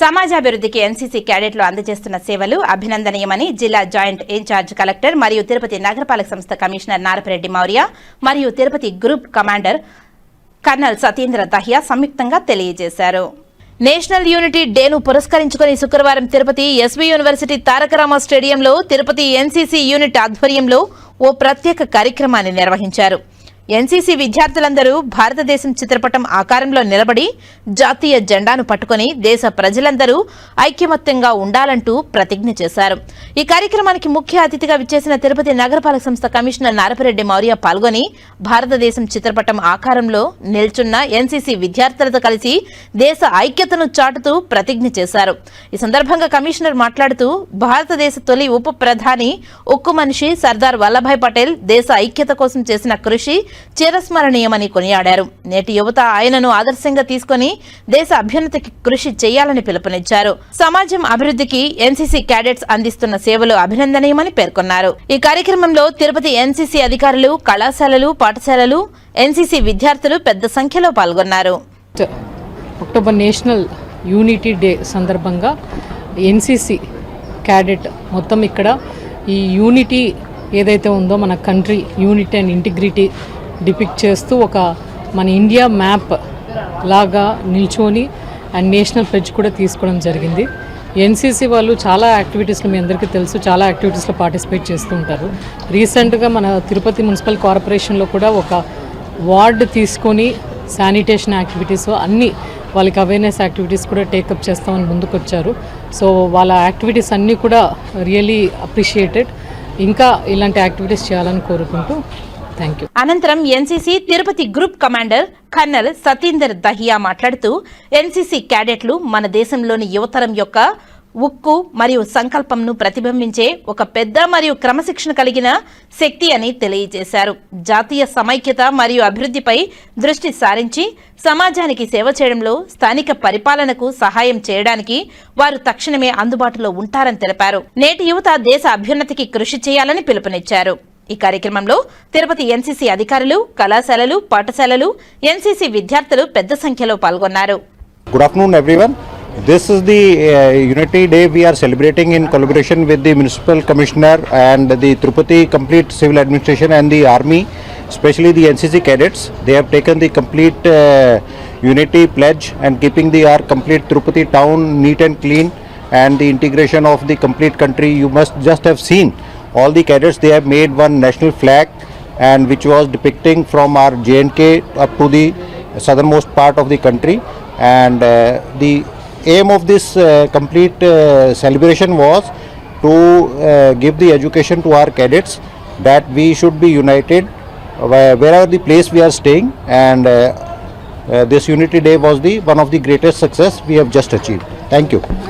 సమాజాభివృద్ధికి NCC క్యాడెట్లు అందజేస్తున్న సేవలు అభినందనీయమని జిల్లా జాయింట్ ఇన్ఛార్జ్ కలెక్టర్ మరియు తిరుపతి నగరపాలక సంస్థ కమిషనర్ నారపరెడ్డి మౌర్య మరియు Tirupati group commander colonel Satindra Dahiya సంయుక్తంగా తెలియజేశారు. నేషనల్ యూనిటీ డేను పురస్కరించుకుని శుక్రవారం తిరుపతి ఎస్వి యూనివర్సిటీ తారకరామ స్టేడియంలో తిరుపతి ఎన్సీసీ యూనిట్ ఆధ్వర్యంలో ఓ ప్రత్యేక కార్యక్రమాన్ని నిర్వహించారు. ఎన్సీసీ విద్యార్థులందరూ భారతదేశం చిత్రపటం ఆకారంలో నిలబడి జాతీయ జెండాను పట్టుకొని దేశ ప్రజలందరూ ఐక్యమత్యంగా ఉండాలంటూ ప్రతిజ్ఞ చేశారు. ఈ కార్యక్రమానికి ముఖ్య అతిథిగా విచ్చేసిన తిరుపతి నగరపాలక సంస్థ కమిషనర్ నారపరెడ్డి మౌర్య పాల్గొని భారతదేశం చిత్రపటం ఆకారంలో నిల్చున్న ఎన్సీసీ విద్యార్థులతో కలిసి దేశ ఐక్యతను చాటుతూ ప్రతిజ్ఞ చేశారు. ఈ సందర్భంగా కమిషనర్ మాట్లాడుతూ భారతదేశ తొలి ఉప ప్రధాని ఉక్కు మనిషి సర్దార్ వల్లభాయ్ పటేల్ దేశ ఐక్యత కోసం చేసిన కృషి చిరస్మరణీయమని కొనియాడారు. నేటి యువత ఆయనను ఆదర్శంగా తీసుకొని దేశ అభ్యున్నతికి కృషి చేయాలని పిలుపునిచ్చారు. సమాజం అభివృద్ధికి ఎన్సీసీ క్యాడెట్స్ అందిస్తున్న సేవలు అభినందనీయమని పేర్కొన్నారు. ఈ కార్యక్రమంలో తిరుపతి ఎన్సీసీ అధికారులు కళాశాలలు పాఠశాలలు ఎన్సీసీ విద్యార్థులు పెద్ద సంఖ్యలో పాల్గొన్నారు. అక్టోబర్ నేషనల్ యూనిటీ డే సందర్భంగా ఎన్సిసి క్యాడెట్ మొత్తం ఇక్కడ ఈ యూనిటీ ఏదైతే ఉందో మన country unity and integrity depict చేస్తూ ఒక మన ఇండియా మ్యాప్ లాగా నిల్చొని అండ్ నేషనల్ ప్లెడ్జ్ కూడా తీసుకోవడం జరిగింది. ఎన్సీసీ వాళ్ళు చాలా యాక్టివిటీస్లో మీ అందరికీ తెలుసు చాలా యాక్టివిటీస్లో పార్టిసిపేట్ చేస్తూ ఉంటారు. రీసెంట్గా మన తిరుపతి మున్సిపల్ కార్పొరేషన్లో కూడా ఒక వార్డ్ తీసుకొని శానిటేషన్ యాక్టివిటీస్ అన్నీ వాళ్ళకి అవేర్నెస్ యాక్టివిటీస్ కూడా టేకప్ చేస్తామని ముందుకొచ్చారు. సో వాళ్ళ యాక్టివిటీస్ అన్నీ కూడా రియలీ అప్రిషియేటెడ్. ఇంకా ఇలాంటి యాక్టివిటీస్ చేయాలని కోరుకుంటూ థ్యాంక్ యూ అనంతరం NCC Tirupati group commander colonel Satinder Dahiya మాట్లాడుతూ ఎన్సీసీ క్యాడెట్లు మన దేశంలోని యువతరం యొక్క ఉక్కు మరియు సంకల్పంను ప్రతిబింబించే ఒక పెద్ద మరియు క్రమశిక్షణ కలిగిన శక్తి అని తెలియజేశారు. జాతీయ సమైక్యత మరియు అభివృద్ధిపై దృష్టి సారించి సమాజానికి సేవ చేయడంలో స్థానిక పరిపాలనకు సహాయం చేయడానికి వారు తక్షణమే అందుబాటులో ఉంటారని తెలిపారు. నేటి యువత దేశ అభ్యున్నతికి కృషి చేయాలని పిలుపునిచ్చారు. ఈ కార్యక్రమంలో తిరుపతి ఎన్సీసీ అధికారులు కళాశాలలు పాఠశాలలు ఎన్సీసీ విద్యార్థులు పెద్ద సంఖ్యలో పాల్గొన్నారు. Good afternoon everyone this is the unity day we are celebrating in collaboration with the municipal commissioner and the Tirupati complete civil administration and the army especially the NCC cadets they have taken the complete unity pledge and keeping the our complete Tirupati town neat and clean and the integration of the complete country you must just have seen all the cadets. They have made one national flag and which was depicting from our JNK up to the southernmost part of the country. And uh, the aim of this uh, complete uh, celebration was to uh, give the education to our cadets that we should be united wherever the place we are staying. And uh, uh, this unity day was the one of the greatest success we have just achieved. Thank you